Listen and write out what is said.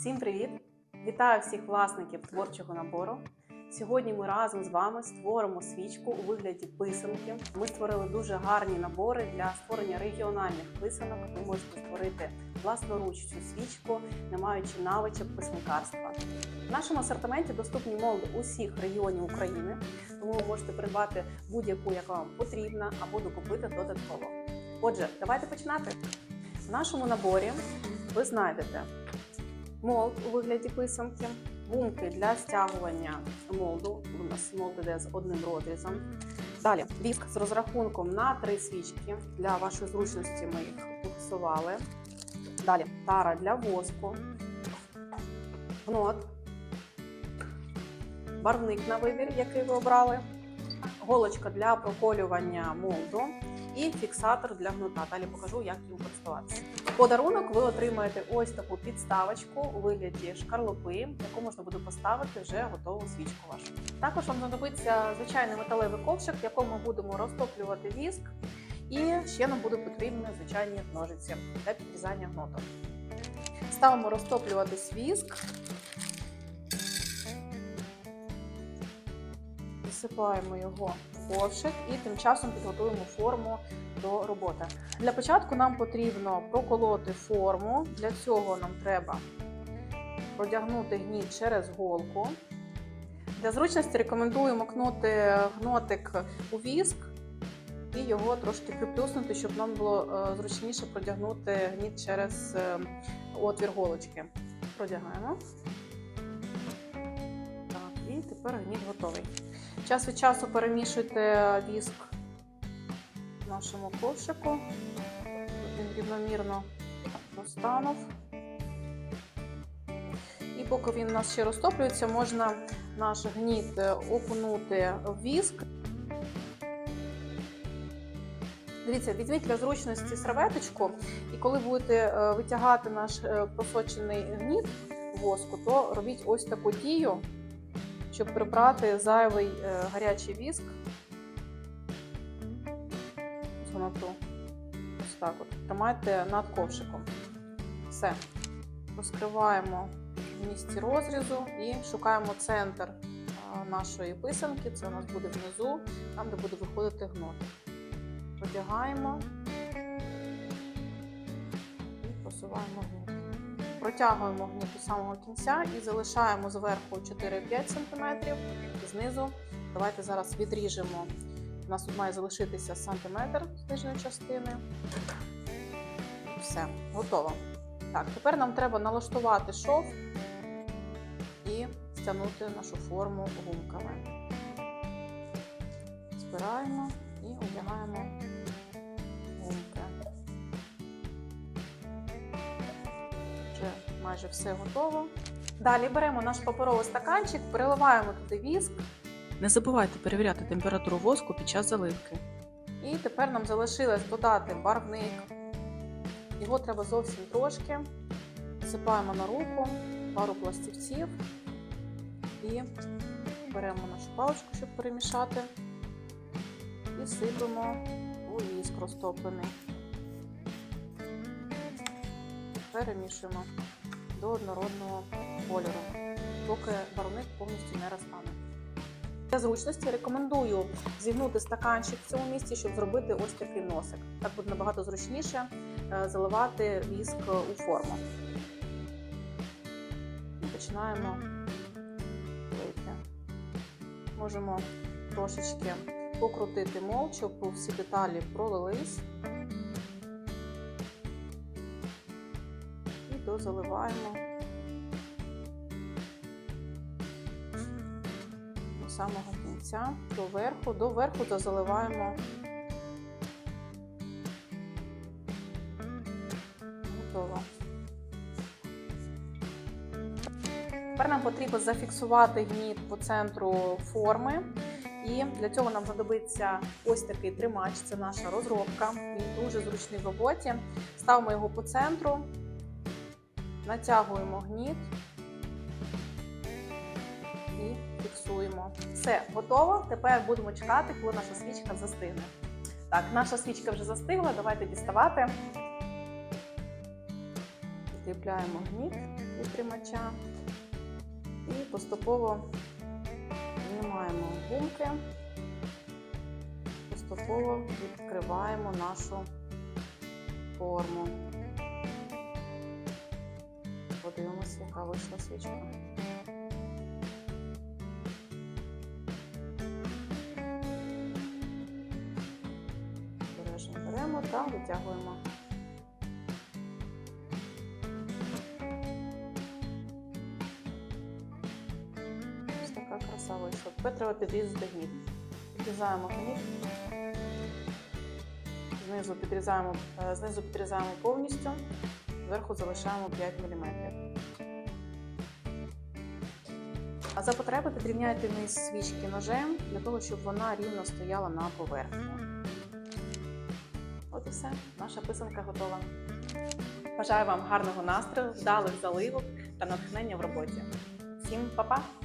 Всім привіт! Вітаю всіх власників творчого набору. Сьогодні ми разом з вами створимо свічку у вигляді писанки. Ми створили дуже гарні набори для створення регіональних писанок. Ви можете створити власноруч цю свічку, не маючи навичок писанкарства. В нашому асортименті доступні молди усіх регіонів України, тому ви можете придбати будь-яку, яка вам потрібна, або докупити додатково. Отже, давайте починати. В нашому наборі ви знайдете молд у вигляді писанки, гумки для стягування молду. У нас молд іде з одним розрізом. Далі віск з розрахунком на три свічки. Для вашої зручності ми їх фіксували. Далі тара для воску, гнот, барвник на вибір, який ви обрали, голочка для проколювання молду і фіксатор для гнота. Далі покажу, як їм користуватися. Подарунок ви отримаєте ось таку підставочку у вигляді шкарлупи, яку можна буде поставити вже готову свічку вашу. Також вам знадобиться звичайний металевий ковшик, в якому будемо розтоплювати віск, і ще нам будуть потрібні звичайні ножиці для підрізання гноту. Ставимо розтоплюватись віск. Засипаємо його ковшик і тим часом підготуємо форму до роботи. Для початку нам потрібно проколоти форму. Для цього нам треба продягнути гніт через голку. Для зручності рекомендую макнути гнотик у віск і його трошки приплюснути, щоб нам було е, зручніше продягнути гніт через е, отвір голочки. Продягаємо. Так, і тепер гніт готовий. Час від часу перемішуйте віск в нашому ковшику. Він рівномірно розтанув. І поки він у нас ще розтоплюється, можна наш гніт окунути в віск. Дивіться, візьміть для зручності серветочку, і коли будете е, витягати наш е, просочений гніт воску, то робіть ось таку дію, щоб прибрати зайвий е, гарячий віск з гноту. Ось так от. Тримайте над ковшиком. Все. Розкриваємо в місці розрізу і шукаємо центр нашої писанки. Це у нас буде внизу, там, де буде виходити гнот. Продягаємо і просуваємо гніт. Протягуємо гніт до самого кінця і залишаємо зверху 4-5 см. І знизу давайте зараз відріжемо. У нас тут має залишитися сантиметр з нижньої частини. Все, готово. Так, тепер нам треба налаштувати шов і стягнути нашу форму гумками. Збираємо і одягаємо гумки. Майже все готово. Далі беремо наш паперовий стаканчик, переливаємо туди віск. Не забувайте перевіряти температуру воску під час заливки. І тепер нам залишилось додати барвник. Його треба зовсім трошки. Всипаємо на руку пару пластівців і беремо нашу паличку, щоб перемішати, і сипемо у віск розтоплений. Перемішуємо до однородного кольору, поки барвник повністю не розтане. Для зручності рекомендую зігнути стаканчик в цьому місці, щоб зробити ось такий носик. Так буде набагато зручніше е, заливати віск у форму. Починаємо лити. Можемо трошечки покрутити мол, щоб всі деталі пролились. Дозаливаємо. до самого кінця, до верху, до верху дозаливаємо. Готово. Тепер нам потрібно зафіксувати гніт по центру форми. І для цього нам знадобиться ось такий тримач, це наша розробка. Він дуже зручний в роботі. Ставимо його по центру, натягуємо гніт і фіксуємо. Все, готово. Тепер будемо чекати, коли наша свічка застигне. Так, наша свічка вже застигла, давайте діставати. Закріпляємо гніт і тримача. І поступово знімаємо гумки, поступово відкриваємо нашу форму. Подивимося, яка вийшла свічка. Беремо та витягуємо. Ось така краса вийшла. Тепер треба підрізати гніт. Підрізаємо гніт. Знизу підрізаємо, е, знизу підрізаємо повністю, зверху залишаємо 5 мм. А за потреби підрівняйте низ свічки ножем для того, щоб вона рівно стояла на поверхні. От і все, наша писанка готова. Бажаю вам гарного настрою, вдалих заливок та натхнення в роботі. Всім па-па!